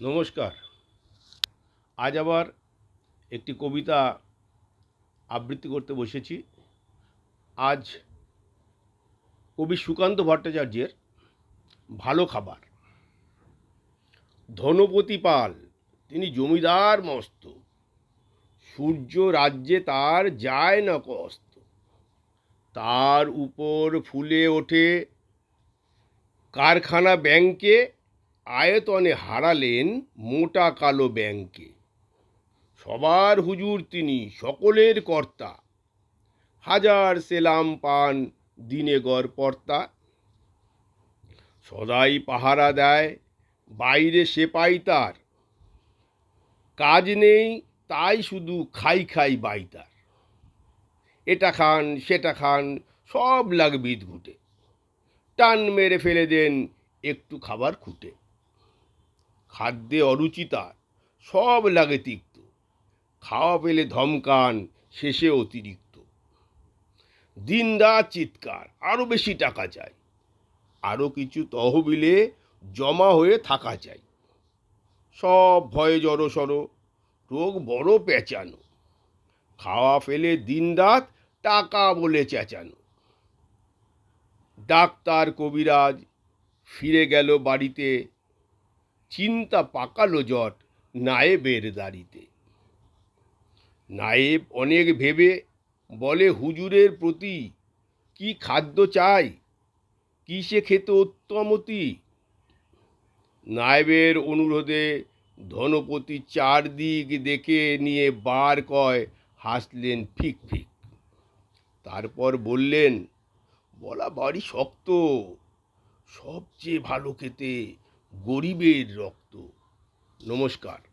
নমস্কার। আজ আবার একটি কবিতা আবৃত্তি করতে বসেছি। আজ কবি সুকান্ত ভট্টাচার্যের ভালো খাবার। ধনপতি পাল, তিনি জমিদার মস্ত। সূর্য রাজ্যে তার যায় না কস্ত তার উপর ফুলে ওঠে কারখানা ব্যাংকে আয়তনে হারালেন মোটা কালো ব্যাংকে। সবার হুজুর তিনি, সকলের কর্তা। হাজার সেলাম পান দিনে গড় পর্তা। সদাই পাহারা দেয়, বাইরে সেপাই তার। কাজ নেই, তাই শুধু খাই খাই বাই তার। এটা খান, সেটা খান, সব লাগবিদ ঘুটে। টান মেরে ফেলে দেন একটু খাবার খুঁটে। খাদ্যে অরুচিতা, সব লাগে তিক্ত। খাওয়া পেলে ধমকান, শেষে অতিরিক্ত। দিন রাত চিৎকার আরও বেশি টাকা চাই। আরও কিছু তহবিলে জমা হয়ে থাকা চাই। সব ভয়ে জড়ো জড়সড়, রোগ বড় পেঁচানো। খাওয়া ফেলে দিন রাত টাকা বলে চেঁচানো। ডাক্তার কবিরাজ ফিরে গেল বাড়িতে। চিন্তা পাকালো জট নায়েবের দাড়িতে। নায়েব অনেক ভেবে বলে, হুজুরের প্রতি কি খাদ্য চাই? কি সে খেতে উত্তমতি নায়েবের অনুরোধে ধনপতি চারদিক দেখে নিয়ে বার কয়, হাসলেন ফিক ফিক। তারপর বললেন, বলা বাড়ি শক্ত, সবচেয়ে ভালো খেতে গরিবের রক্ত। নমস্কার।